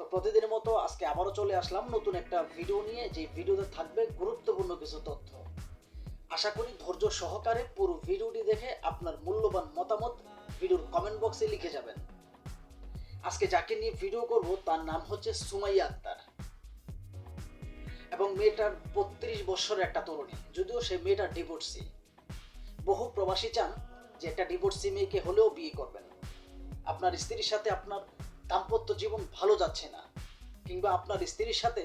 তো প্রতিদিনের মতো আজকে আবারও চলে আসলাম নতুন একটা ভিডিও নিয়ে, যে ভিডিওতে থাকবে গুরুত্বপূর্ণ কিছু তথ্য। আশা করি ধৈর্য সহকারে পুরো ভিডিওটি দেখে আপনার মূল্যবান মতামত ভিডিওর কমেন্ট বক্সে লিখে যাবেন। আজকে যাকে নিয়ে ভিডিও করব, তার নাম হচ্ছে সুমাইয়া আক্তার। এবং মেয়েটার বত্রিশ বছরের একটা তরুণী, যদিও সে মেয়েটা ডিভোর্সি বহু প্রবাসী চান যে একটা ডিভোর্সি মেয়েকে হলেও বিয়ে করবেন। আপনার স্ত্রীর সাথে আপনার দাম্পত্য জীবন ভালো যাচ্ছে না, কিংবা আপনার স্ত্রীর সাথে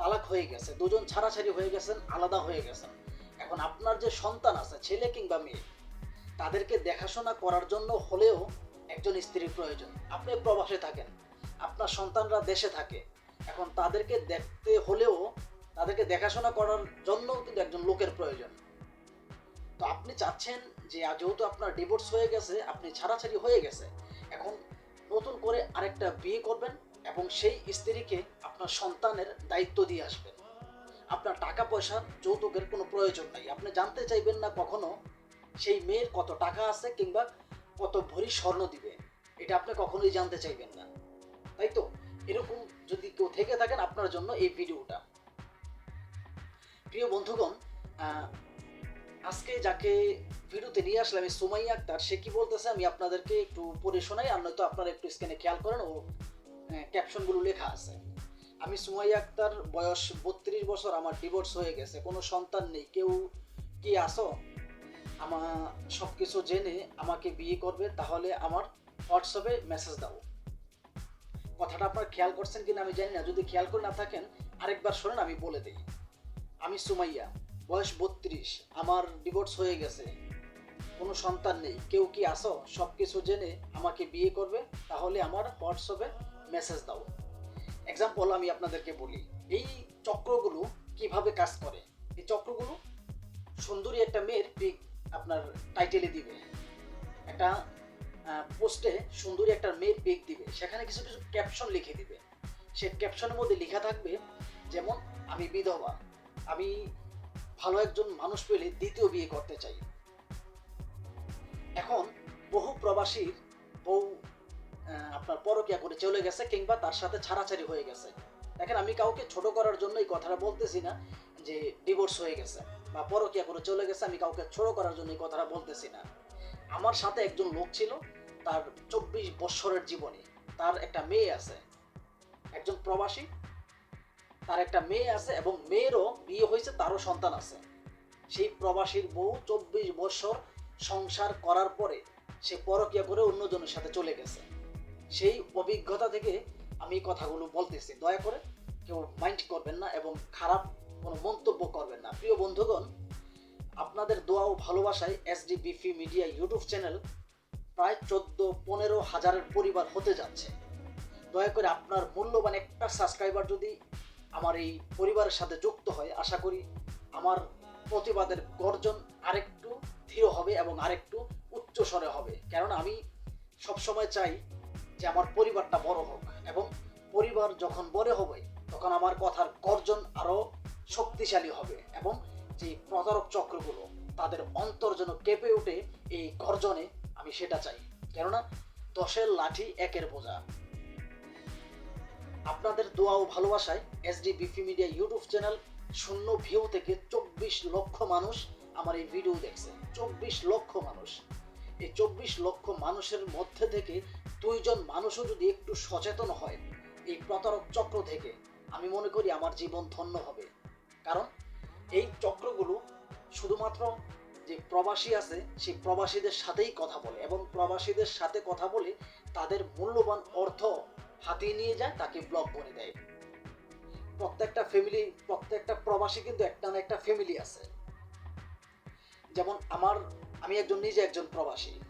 তালাক হয়ে গেছে, দুজন ছাড়াছাড়ি হয়ে গেছেন, আলাদা হয়ে গেছেন। এখন আপনার যে সন্তান আছে, ছেলে কিংবা মেয়ে, তাদেরকে দেখাশোনা করার জন্য হলেও একজন স্ত্রীর প্রয়োজন। আপনি প্রবাসে থাকেন, আপনার সন্তানরা দেশে থাকে, এখন তাদেরকে দেখতে হলেও তাদেরকে দেখাশোনা করার জন্যও কিন্তু একজন লোকের প্রয়োজন। তো আপনি চাচ্ছেন যে, যেহেতু আপনার ডিভোর্স হয়ে গেছে, আপনি ছাড়াছাড়ি হয়ে গেছে, এখন নতুন করে আরেকটা বিয়ে করবেন এবং সেই স্ত্রীকে আপনার সন্তানের দায়িত্ব দিয়ে আসবেন। আপনার টাকা পয়সার যৌতুকের কোনো প্রয়োজন নাই। আপনি জানতে চাইবেন না কখনো সেই মেয়ের কত টাকা আছে কিংবা কত ভরি স্বর্ণ দিবে। এটা আপনি কখনোই জানতে চাইবেন না। তাই তো? এরকম যদি কেউ থেকে থাকেন আপনার জন্য এই ভিডিওটা। প্রিয় বন্ধুগণ আজকে যাকে ভিডিওতে নিয়ে আসলাম এই সুমাইয়া আক্তার, সে কি বলতেছে আমি আপনাদেরকে একটু পড়ে শোনাই, আর নয়তো আপনারা একটু স্ক্যানে খেয়াল করেন ও ক্যাপশনগুলো লেখা আছে। আমি সুমাইয়া আক্তার, বয়স বত্রিশ বছর, আমার ডিভোর্স হয়ে গেছে, কোনো সন্তান নেই, কেউ কি আসো আমার সব কিছু জেনে আমাকে বিয়ে করবে, তাহলে আমার হোয়াটসঅ্যাপে মেসেজ দাও। কথাটা আপনার খেয়াল করছেন কিনা আমি জানি না, যদি খেয়াল করে না থাকেন, আরেকবার শোনেন, আমি বলে দিই। আমি সুমাইয়া। বয়স বত্রিশ, আমার ডিভোর্স হয়ে গেছে। কোনো সন্তান নেই। কেউ কি আসো সব কিছু জেনে আমাকে বিয়ে করবে? তাহলে আমার হোয়াটসঅ্যাপে মেসেজ দাও। এক্সাম্পল আমি আপনাদেরকে বলি। এই চক্রগুলো কীভাবে কাজ করে? এই চক্রগুলো সুন্দরী একটা মেয়ের পিক আপনার টাইটেলে দিবে। একটা পোস্টে সুন্দরী একটা মেয়ের পিক দিবে। সেখানে কিছু কিছু ক্যাপশন লিখে দিবে। সে ক্যাপশনের মধ্যে লেখা থাকবে, যেমন, আমি বিধবা। আমি ভালো একজন মানুষ পেলে দ্বিতীয় বিয়ে করতে চাই। এখন বহু প্রবাসীর বউ আপনার পরকিয়া করে চলে গেছে কিংবা তার সাথে ছাড়াছাড়ি হয়ে গেছে। দেখেন, আমি কাউকে ছোট করার জন্য এই কথাটা বলতেছি না যে ডিভোর্স হয়ে গেছে বা পরকিয়া করে চলে গেছে, আমি কাউকে ছোট করার জন্য এই কথাটা বলতেছি না। আমার সাথে একজন লোক ছিল, তার চব্বিশ বৎসরের জীবনে, তার একটা মেয়ে আছে। একজন প্রবাসী তার একটা মেয়ে আছে এবং মেয়েরও বিয়ে হয়েছে, তারও সন্তান আছে। সেই প্রবাসীর বউ চব্বিশ বছর সংসার করার পরে সে পরকিয়া করে অন্যজনের সাথে চলে গেছে। সেই অভিজ্ঞতা থেকে আমি কথাগুলো বলতেছি। দয়া করে কেউ মাইন্ড করবেন না এবং খারাপ কোনো মন্তব্য করবেন না। প্রিয় বন্ধুগণ, আপনাদের দোয়া ও ভালোবাসায় এসডি বিফি মিডিয়া ইউটিউব চ্যানেল প্রায় চোদ্দ, পনেরো হাজারের পরিবার হতে যাচ্ছে। দয়া করে আপনার মূল্যবান একটা সাবস্ক্রাইবার যদি আমার এই পরিবারের সাথে যুক্ত হয়, আশা করি আমার প্রতিবাদের গর্জন আরেকটু ধীর হবে এবং আরেকটু উচ্চ স্বরে হবে। কারণ আমি সবসময় চাই যে আমার পরিবারটা বড় হোক এবং পরিবার যখন বড় হবে, তখন আমার কথার গর্জন আরও শক্তিশালী হবে এবং যে প্রতারক চক্রগুলো তাদের অন্তর যেন কেঁপে ওঠে, এই গর্জনে আমি সেটা চাই। কেননা দশের লাঠি একের বোঝা। আপনাদের দোয়া ও ভালোবাসায় এসডি বিফি মিডিয়া ইউটিউব চ্যানেল শূন্য ভিউ থেকে চব্বিশ লক্ষ মানুষ আমার এই ভিডিও দেখছে। চব্বিশ লক্ষ মানুষ। এই চব্বিশ লক্ষ মানুষের মধ্যে থেকে দুইজন মানুষও যদি একটু সচেতন হয়, এই প্রতারক চক্র থেকে, আমি মনে করি আমার জীবন ধন্য হবে। কারণ এই চক্রগুলো শুধুমাত্র যে প্রবাসী আছে, সেই প্রবাসীদের সাথেই কথা বলে এবং প্রবাসীদের সাথে কথা বলে তাদের মূল্যবান অর্থ হাতিয়ে নিয়ে যায়, তাকে ব্লক করে দেয়। প্রত্যেকটা ফ্যামিলি প্রত্যেকটা প্রবাসী কিন্তু একটা না একটা ফ্যামিলি আছে। যেমন আমার, আমি একজন, নিজে একজন প্রবাসী।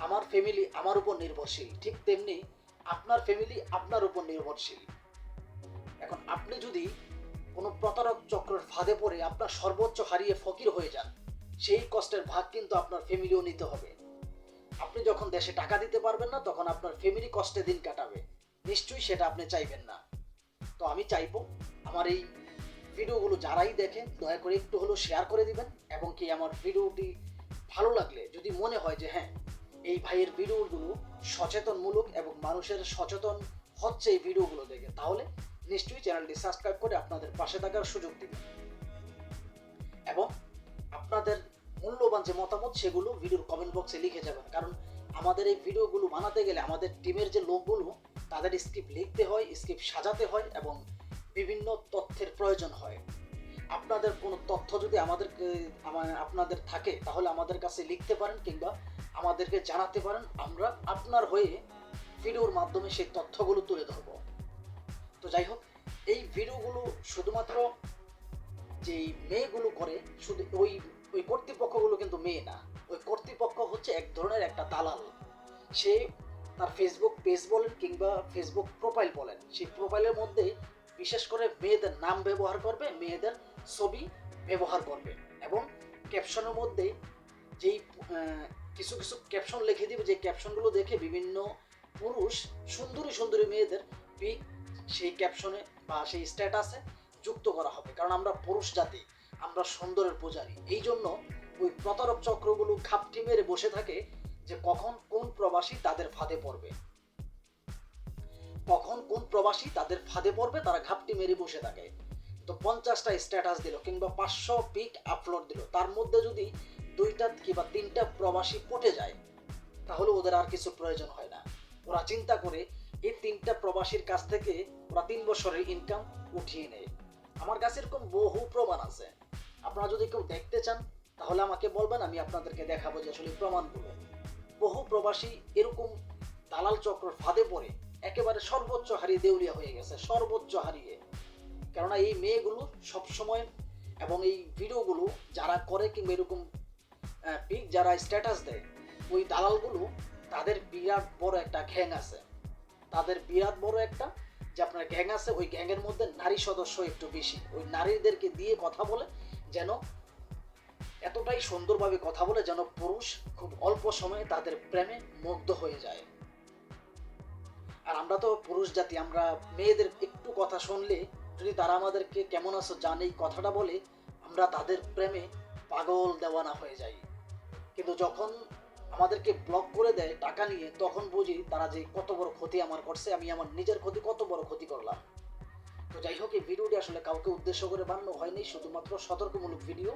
আমার ফ্যামিলি আমার উপর নির্ভরশীল। ঠিক তেমনি আপনার ফ্যামিলি আপনার উপর নির্ভরশীল। এখন আপনি যদি কোনো প্রতারক চক্রের ফাঁদে পড়ে আপনার সর্বোচ্চ হারিয়ে ফকির হয়ে যান, সেই কষ্টের ভাগ কিন্তু আপনার ফ্যামিলিও নিতে হবে। আপনি যখন দেশে টাকা দিতে পারবেন না, তখন আপনার ফ্যামিলি কষ্টে দিন কাটাবে। নিশ্চয়ই সেটা আপনি চাইবেন না। তো আমি চাইব আমার এই ভিডিওগুলো যারাই দেখেন, দয়া করে একটু হলেও শেয়ার করে দিবেন এবং কি আমার ভিডিওটি ভালো লাগলে, যদি মনে হয় যে হ্যাঁ এই ভাইয়ের ভিডিওগুলো সচেতনমূলক এবং মানুষের সচেতন হচ্ছে এই ভিডিওগুলো দেখে, তাহলে নিশ্চয়ই চ্যানেলটি সাবস্ক্রাইব করে আপনাদের পাশে থাকার সুযোগ দিবেন এবং আপনাদের মূল্যবান যে মতামত, সেগুলো ভিডিওর কমেন্ট বক্সে লিখে যাবেন। কারণ আমাদের এই ভিডিওগুলো বানাতে গেলে আমাদের টিমের যে লোকগুলো তাদের স্ক্রিপ্ট লিখতে হয় স্ক্রিপ্ট সাজাতে হয় এবং বিভিন্ন তথ্যের প্রয়োজন হয়। আপনাদের কোনো তথ্য যদি আমাদেরকে আমা- আপনাদের থাকে, তাহলে আমাদের কাছে লিখতে পারেন কিংবা আমাদেরকে জানাতে পারেন। আমরা আপনার হয়ে ভিডিওর মাধ্যমে সেই তথ্যগুলো তুলে ধরবো। তো যাই হোক, এই ভিডিওগুলো শুধুমাত্র যে মেয়েগুলো করে, শুধু ওই ওই কর্তৃপক্ষগুলো কিন্তু মেয়ে না। ওই কর্তৃপক্ষ হচ্ছে এক ধরনের একটা দালাল। সে তার ফেসবুক পেজ বলেন কিংবা ফেসবুক প্রোফাইল বলেন, সেই প্রোফাইলের মধ্যে বিশেষ করে মেয়েদের নাম ব্যবহার করবে, মেয়েদের ছবি ব্যবহার করবে এবং ক্যাপশনের মধ্যে যেই কিছু কিছু ক্যাপশন লিখে দিবে যে ক্যাপশনগুলো দেখে বিভিন্ন পুরুষ সুন্দরী সুন্দরী মেয়েদের পিক সেই ক্যাপশনে বা সেই স্ট্যাটাসে যুক্ত করা হবে। কারণ আমরা পুরুষ জাতি, আমরা সুন্দরের পূজারী। এই জন্য ওই প্রতারক চক্রগুলো খাপটি মেরে বসে থাকে যে কখন কোন প্রবাসী তাদের ফাঁদে পড়বে। কখন কোন প্রবাসী তাদের ফাঁদে পড়বে, তারা ঘাপটি মেরে বসে থাকে। তো পঞ্চাশটা স্ট্যাটাস দিল কিংবা পাঁচশো পিক আপলোড দিল। তার মধ্যে যদি দুইটা কিংবা তিনটা প্রবাসী পটে যায়, তাহলে ওদের আর কিছু প্রয়োজন হয় না। ওরা চিন্তা করে এই তিনটা প্রবাসীর কাছ থেকে ওরা তিন বছরের ইনকাম উঠিয়ে নেয়। আমার কাছে এরকম বহু প্রমাণ আছে। আপনারা যদি কেউ দেখতে চান, তাহলে আমাকে বলবেন, আমি আপনাদেরকে দেখাবো যে আসলে প্রমাণগুলো। বহু প্রবাসী এরকম দালাল চক্র ফাঁদে পড়ে, একেবারে সর্বোচ্চ হারিয়ে দেউলিয়া হয়ে গেছে, সর্বোচ্চ হারিয়ে। কেননা এই মেয়েগুলো সবসময় এবং এই ভিডিওগুলো যারা করে কিংবা এরকম পিক যারা স্ট্যাটাস দেয়, ওই দালালগুলো তাদের বিরাট বড় একটা ঘ্যাং আছে। তাদের বিরাট বড় একটা, যে আপনার গ্যাং আছে, ওই গ্যাংয়ের মধ্যে নারী সদস্য একটু বেশি। ওই নারীদেরকে দিয়ে কথা বলে যেন এতটাই সুন্দরভাবে কথা বলে যেন পুরুষ খুব অল্প সময়ে তাদের প্রেমে মুগ্ধ হয়ে যায়। আর আমরা তো পুরুষ জাতি, আমরা মেয়েদের একটু কথা শুনলে, যদি তারা আমাদেরকে কেমন আছো জানে এই কথাটা বলে, আমরা তাদের প্রেমে পাগল দেওয়ানা হয়ে যাই। কিন্তু যখন আমাদেরকে ব্লক করে দেয় টাকা নিয়ে, তখন বুঝি তারা যে কত বড় ক্ষতি আমার করছে, আমি আমার নিজের ক্ষতি কত বড় ক্ষতি করলাম। তো যাই হোক, এই ভিডিওটি আসলে কাউকে উদ্দেশ্য করে বানানো হয়নি, শুধুমাত্র সতর্কমূলক ভিডিও।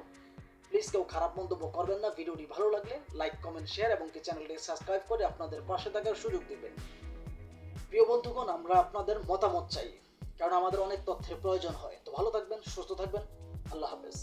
প্লিজ কেউ খারাপ মন্তব্য করবেন না। ভিডিওটি ভালো লাগলে লাইক, কমেন্ট শেয়ার এবং চ্যানেলটি সাবস্ক্রাইব করে আপনাদের পাশে থাকার সুযোগ দিবেন। প্রিয় বন্ধুগণ, আমরা আপনাদের মতামত চাই, কারণ আমাদের অনেক তথ্যের প্রয়োজন হয়। তো ভালো থাকবেন, সুস্থ থাকবেন। আল্লাহ হাফেজ।